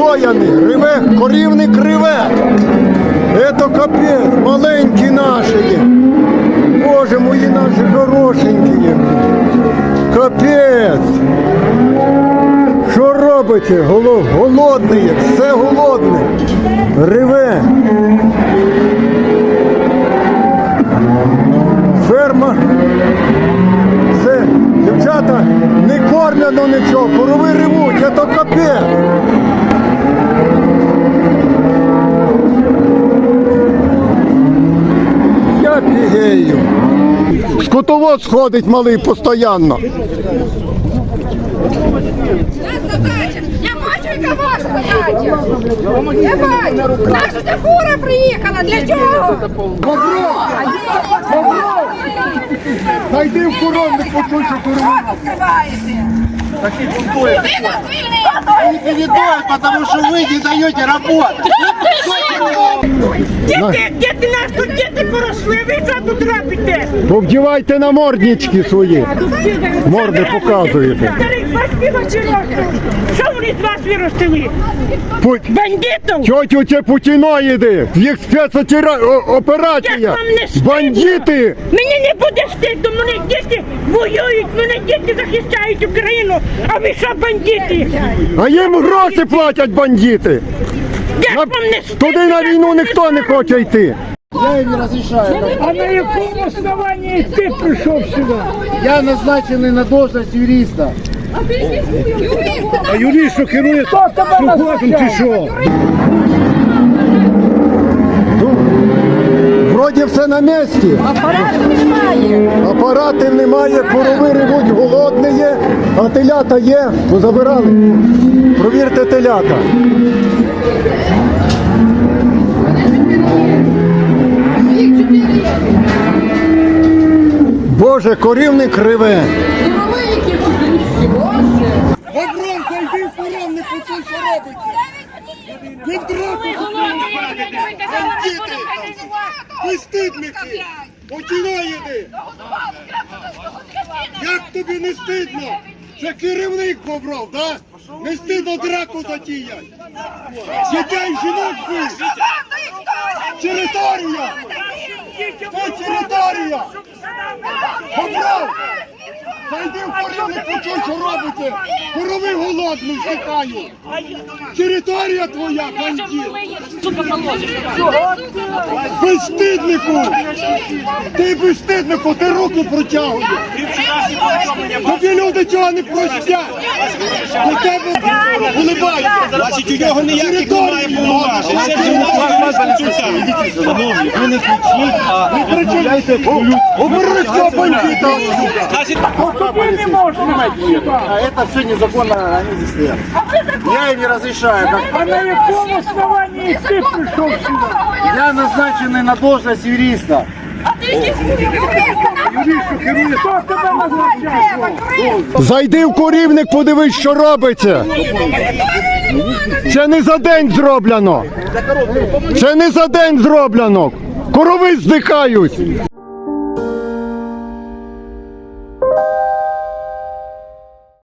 постояний, реве, корівник реве. Это капець, маленькі наші. Боже мої наші хорошенькі. Капець. Що робите? Голодний, все голодне. Реве. Ферма. Все, дівчата, не кормлено нічого, корови ревуть, Скотовод сходить малий постійно. задача. Я бачу, яка ваша задача. Я бачу. Наша ця фура приїхала. Для чого? Зайди в коровник, почуй, що корови. Відкриваєте. Ви нас звільнили. Они передают, потому что вы не даете работать. Діти, діти нас тут діти поросли, ви що тут робите? Повдівайте наморднички свої. Морди показуєте. Старих. Вони з вас виростили? Путь. Бандитів? Тьотю це путіноїди, їх спецоперація. Бандити! Мені не буде стидно, мене діти воюють, мене діти захищають Україну, а ви що бандити? А їм гроші платять бандити. Як На- вам не стидно? Туди на війну ніхто не хоче йти. Я им не разрешаю. А на якому основанні ти прийшов сюди? Я назначенный на должность юриста. А юрист, що керує сухозом чи що? Вроді все на місці. Апаратів немає. Апаратів немає, корови ревуть, голодні є, а телята є, позабирали. Провірте телята. Боже, корівник реве. Бобром, зайди в пором, не почуй, що робите. Ви драку Бандити! Безстидники! Починаєте! Як тобі не стидно? Це керівник побрав, да? Не стидно драку затіять! Дітей жінок ви! Територія! Це територія! Побрав! Зайди в порядок, почуй, що робите! Корови голодні зникають! Територія твоя, бандит! Безстиднику! Ти безстиднику, ти руки протягуєш! Тобі люди цього не простять! До тебе улибаються! Значить, у нього ніяких немає повноважень. Це вже у вас консультант. Шановні, ви не кричіть, а розмовляйте по-людськи. Убери цього бандита! Значить, А это все незаконно, они здесь стоят. Я им не разрешаю. как- А на якому основанні ти прийшов сюди? Я назначенный на должность юриста. Зайди в корівник, подивись, що робиться. Це не за день зроблено. Це не за день зроблено. Корови здихають.